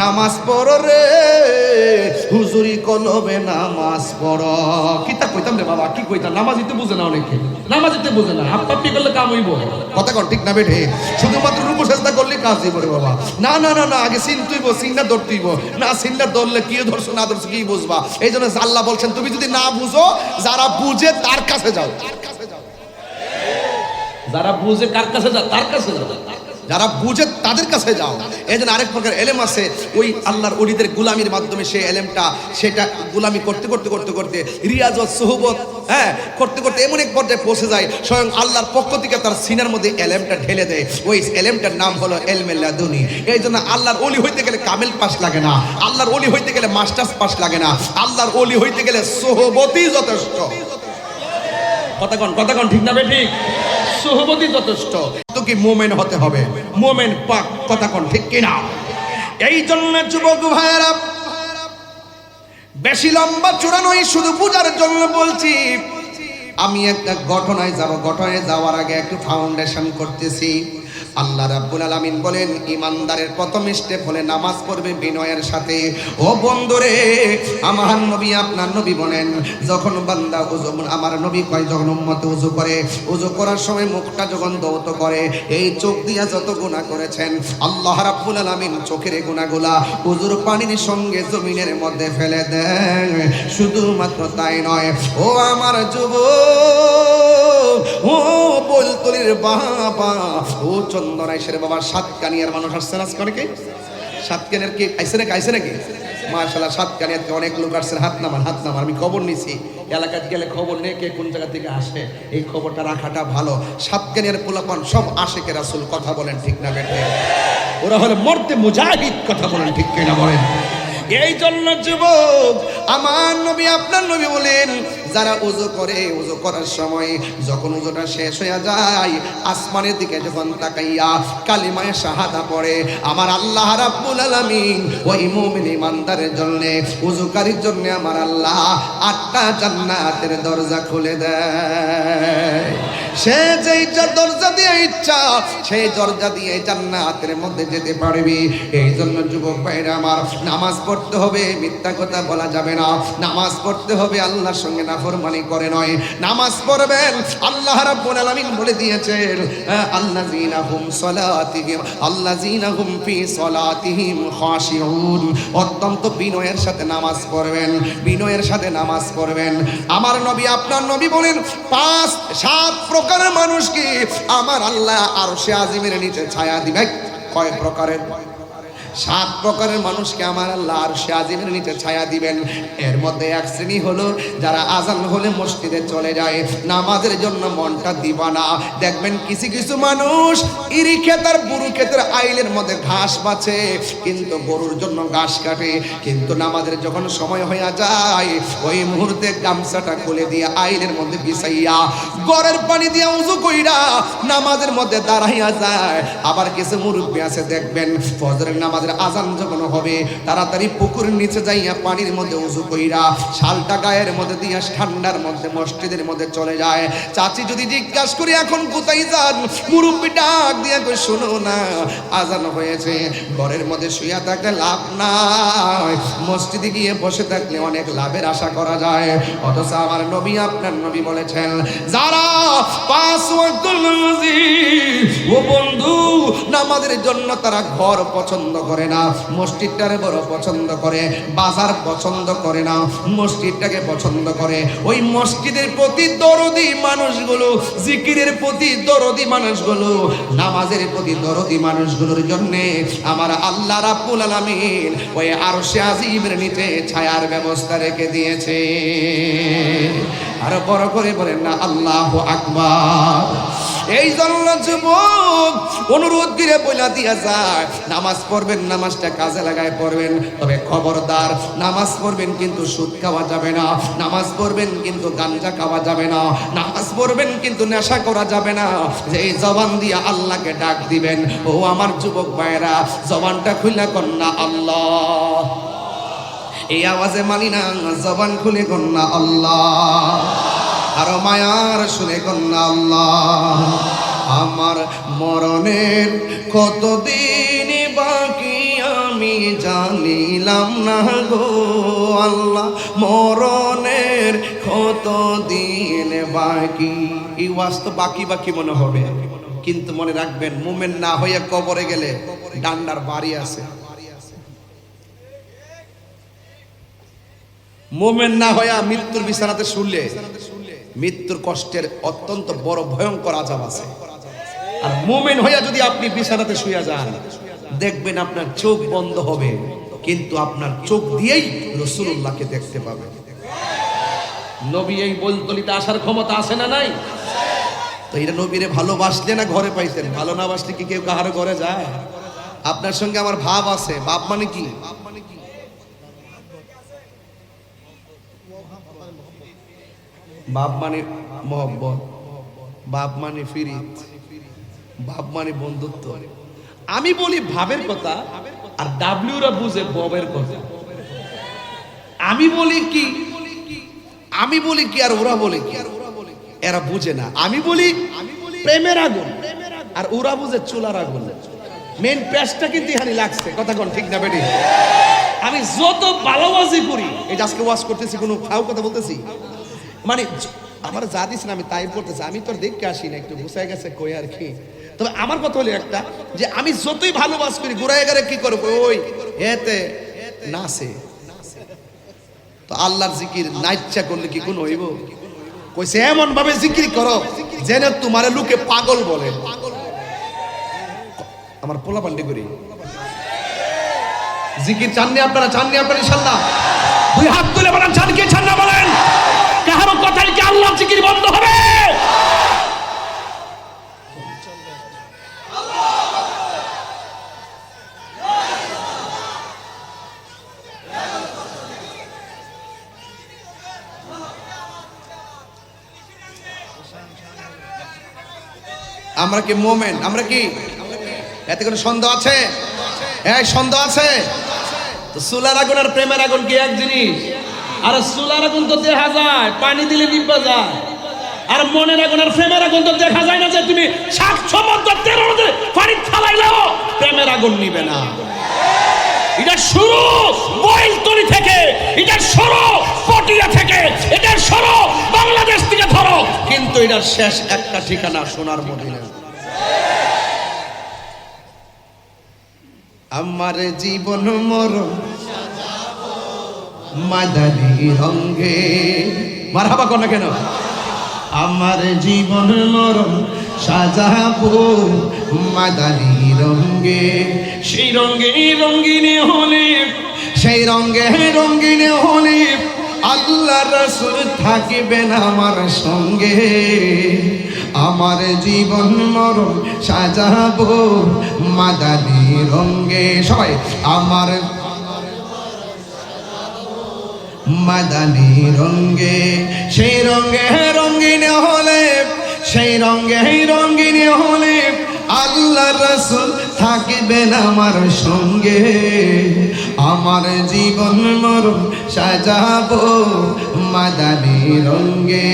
নামাজ পড় রে। হুজুরি কলবে নামাজ পড়। কি তা কইতাম রে বাবা? কি কইতাম? নামাজ ইতে বুঝে না অনেকে। নামাজ ইতে বুঝে না। হাত পাপ্পি করলে কাম হইব। কথা কন, ঠিক না বেঠে? শুধুমাত্র রূপ চেষ্টা করলে কাজ দিব রে বাবা। না না না না, আগে সিন তুইব সিনটা ধরতেইব না সিনটা ধরলে কি ধরছো, না ধরছো, কি বুঝবা? এই জন্য আল্লাহ বলছেন, তুমি যদি না বুঝো, যারা বুঝে তার কাছে যাও। যারা বুঝে কার কাছে যাও, তার কাছে যাও। যারা বুঝে তাদের কাছে যাও। এই জন্য আরেক প্রকার এলেম আছে। ওই আল্লাহর অলিদের গুলামির মাধ্যমে সেই এলেমটা, সেটা গুলামি করতে করতে করতে করতে রিয়াজত সোহবত হ্যাঁ করতে করতে এমন এক পর্যায়ে পৌঁছে যায়, স্বয়ং আল্লাহর পক্ষ থেকে তার সিনার মধ্যে এলেমটা ঢেলে দেয়। ওই এলেমটার নাম হলো এলমেল্লাদুনি এই জন্য আল্লাহর অলি হইতে গেলে কামেল পাস লাগে না। আল্লাহর অলি হইতে গেলে মাস্টার্স পাস লাগে না। আল্লাহর অলি হইতে গেলে সোহবতই যথেষ্ট। কথাক্ষণ কথাক্ষণ ঠিক না ঠিক? সোহবতই যথেষ্ট। তো কি মোমেন হতে হবে? মোমেন পাক, কথা কোন ঠিক কিনা? এই জন্য যুবক ভাইয়েরা, বেশি লম্বা চূড়ানোই শুধু পূজার জন্য বলছি। আমি একটা ঘটনায় যাব। ঘটনায় যাওয়ার আগে একটু ফাউন্ডেশন করতেছি। আল্লাহ রাব্বুল আলামিন বলেন, ইমানদারের প্রথম স্টেপ হলে নামাজ পড়বে বিনয়ের সাথে। ও বন্ধুরে, আমার নবী আপনার নবী বলেন, যখন বান্দা উজু, আমার নবী কয়, যখন উম্মতে উজু করে, উজু করার সময় মুখটা যখন দৌত করে, এই চোখ দিয়া যত গুনাহ করেছেন, আল্লাহ রাব্বুল আলামিন চোখের গুনাহগুলা উজুর পানির সঙ্গে জমিনের মধ্যে ফেলে দেয় শুধুমাত্র তাই নয়, ও আমার যুবক বাবা। ও বাবা মানুষ আসছে কি? আইসে নাকি? আইসে নাকি? থেকে অনেক লোক আসছে, হাত নামান হাত নামান, আমি খবর নিছি। এলাকায় গেলে খবর নেই কে কোন জায়গা থেকে আসে। এই খবরটা রাখাটা ভালো। সাতকানিয়ার পোলাপান সব আশেকের রাসুল, কথা বলেন ঠিক না বেটে ওরা হলে মরতে মুজাহিদ, কথা বলেন ঠিক কিনা বলেন? এই জন্য যুবক, আমার নবী, আপনার নবী বলেন যারা উজু করে, উজু করার সময় যখন উজুটা শেষ হয়ে যায়, আসমানের দিকে যখন তাকাইয়া কালিমায় শাহাদা পড়ে, আমার আল্লাহ রাব্বুল আলামিন, ওই মুমিন ইমানদারের জন্য, উজুকারীর জন্য আমার আল্লাহ আটটা জান্নাতের দরজা খুলে দেয়। সে যেই দরজা দিয়ে ইচ্ছা, সেই দরজা দিয়ে জান্নাতের মধ্যে যেতে পারবি। এই জন্য যুবক ভাইরা আমার, নামাজ পড়তে হবে, মিথ্যা কথা বলা যাবে না। নামাজ পড়তে হবে, আল্লাহর সঙ্গে নাফরমানি করে নয়। নামাজ পড়বেন, আল্লাহ রাব্বুল আলামিন বলে দিয়েছেন আল্লাযীনা হুম সালাতিহিম, আল্লাযীনা হুম ফি সালাতিহিম খাশিউন। অত্যন্ত বিনয়ের সাথে নামাজ পড়বেন, বিনয়ের সাথে নামাজ পড়বেন। আমার নবী, আপনার নবী বলেন, পাঁচ, সাত প্রকারের মানুষকে আমার আল্লাহ আর সে আজিমের নিচে ছায়া দিবে। কয় প্রকারের? সাত প্রকারের মানুষকে আমার আল্লাহ আর সে আজিমের নিচে ছায়া দিবেন। এর মধ্যে এক শ্রেণি হলো যারা আজান হলে মসজিদে চলে যায়। নামাজের জন্য মনটা দিবানা। দেখবেন কিছু কিছু মানুষ ইরি ক্ষেতার বুড়ু ক্ষেতের আইলের মধ্যে ঘাস বাছে, কিন্তু গরুর জন্য ঘাস কাটে। কিন্তু নামাজের যখন সময় হইয়া যায়, ওই মুহূর্তে গামছাটা খুলে দিয়ে আইলের মধ্যে বিছাইয়া গড়ের পানি দিয়ে উজু কইরা নামাজের মধ্যে দাঁড়াইয়া যায়। আবার কিছু মুরব্বী আছে দেখবেন, ফজরের নামাজের আজান যখন হবে, তাড়াতাড়ি পুকুর নিচে যাইয়া পানির মধ্যে উজু কইরা শালটা গায়ের মধ্যে দিয়া ঠান্ডার মধ্যে মসজিদের মধ্যে চলে যায়। চাচি যদি জিজ্ঞাসা করি, এখন কোথায় যান? মুরব্বী ডাক দিয়া কই শোনো না, আজান হয়েছে। ঘরের মধ্যে শুইয়া থাকলে লাভ নাই। মসজিদে গিয়ে বসে থাকলে অনেক লাভের আশা করা যায়। অথচ আমার নবী আপনার নবী বলেছেন, যারা পাঁচ ওয়াক্তুল নামাজি, ও বন্ধু, নামাজের জন্য তারা ঘর পছন্দ করে না, মসজিদটারে বড় পছন্দ করে, বাজার পছন্দ করে না, মসজিদটাকে পছন্দ করে। ওই মসজিদের প্রতি দরদি মানুষগুলো, জিকিরের প্রতি দরদি মানুষগুলো, নামাজের প্রতি দরদি মানুষগুলোর জন্যে আমার আল্লাহ রাব্বুল আলামিন ওই আরশে আজিমের নিচে ছায়ার ব্যবস্থা রেখে দিয়েছে। আর বড় করে বলেন না, আল্লাহ আকবার। এই জন্য যুবক, অনুরোধ করে বইলা দিয়া যায়, নামাজ পড়বেন, নামাজটা কাজে লাগায় পড়বেন, তবে খবরদার, নামাজ পড়বেন কিন্তু সুদ খাওয়া যাবে না, নামাজ পড়বেন কিন্তু গাঞ্জা খাওয়া যাবে না, নামাজ পড়বেন কিন্তু নেশা করা যাবে না যে এই জবান দিয়ে আল্লাহকে ডাক দিবেন, ও আমার যুবক ভাইরা জবানটা খুলে কন্যা আল্লাহ। এই আওয়াজে মানি না, জবান খুলে কন্যা আল্লাহ। আরও মায়ার শুনে কন্যা আল্লাহ, আমার মরণের কতদিন বাকি আমি জানিলাম না গো আল্লাহ, মরণের কত দিন বাকি। এই ওয়াজ তো বাকি বাকি মনে হবে, কিন্তু মনে রাখবেন, মুমেন না হয়ে কবরে গেলে ডান্ডার বাড়ি আছে। মোমেন না হইয়া মৃত্যুর বিছানাতে শুনলে মৃত্যুর কষ্টের অত্যন্ত বড় ভয়ঙ্কর আজাব আছে। আর মোমেন হইয়া যদি আপনি বিছানাতে শুয়ে যান, দেখবেন আপনার চোখ বন্ধ হবে, কিন্তু আপনার চোখ দিয়েই রসুল্লাহকে দেখতে পাবেন নবী এই বলতলিতে আসার ক্ষমতা আছে না নাই? তো এটা নবীরে ভালোবাসলে না ঘরে পাইতেন? ভালো না বাসলে কি কেউ কাহারও ঘরে যায়? আপনার সঙ্গে আমার ভাব আছে। ভাব মানে কি? বাপ মানে মহব্বত, বাপ মানে ফিরিত, বাপ মানে বন্ধুত্ব। আমি বলি ভাবের কথা, আর ডাব্লিউরা বুঝে ববের কথা। আমি বলি কি, আমি বলি কি আর ওরা বলে কি? এরা বুঝে না। আমি বলি প্রেমের আগুন, আর ওরা বুঝে চুলার আগুন। মেন প্যাচটা কিন্তু এখানে লাগছে। কথা কোন, ঠিক না বেটি? আমি যত ভালোবাসি করি যে আজকে ওয়াশ করতেছি, কোনো ফাও কথা বলতেছি? মানে আমার যা দিস না আমি তাই করতেছি আমি তোর দেখতে আসি না একটু গুছাই গেছে কই আর কি। তবে আমার কথা হলো একটা, যে আমি যতই ভালোবাস করি ঘুরাই গেলে কি করব? ওই, এতে নাচে তো আল্লাহর জিকির নাইচ্ছা করলে কি কোন হইব? কইছে এমন ভাবে জিকির করো যেন তোমার লোকে পাগল বলে। আমার পোলা পান্ডি করি। জিকির চাননি আপনারা? চাননি আপনারা ইনশাল্লাহ? দুই হাত তুলে বলেন চান কে চান না বলেন। আমরা কি মোমেন? আমরা কি? এতে কোনো সন্দেহ আছে? হ্যাঁ সন্দেহ আছে। তো সুলার আগুন আর প্রেমের আগুন কি এক জিনিস? আর সোলার আগুন তো দেখা যায়, পানি দিলে নিবা যায়। আর মনের আগুন আর প্রেমের আগুন তো দেখা যায় না যে তুমি সাতশো মধ্যে তেরো মধ্যে পানি ফালাইলেও প্রেমের আগুন নিবে না। এটা শুরু বইল বইলতলি থেকে। এটার শেষ একটা ঠিকানা সোনার মদিনা। আমার জীবন মরণ মাদারি রঙ্গে মারহাবা কোন কেন? আমার জীবন মরণ সাজাবো মাদারি রঙ্গে সেই রঙে রঙ্গিনী হলে সেই রঙ্গে রঙ্গিন হলে আল্লাহ রসুল থাকিবেন আমার সঙ্গে। আমার জীবন মরণ সাজাবো মাদানি রঙ্গে সবাই, আমার মাদানি রঙ্গে সেই রঙ্গে রঙ্গিন হলে, সেই রঙ্গে রঙ্গিন হলে আল্লাহ রসুল থাকিবেন আমার সঙ্গে। আমার জীবন মরণ সাজাবো মাদানি রঙ্গে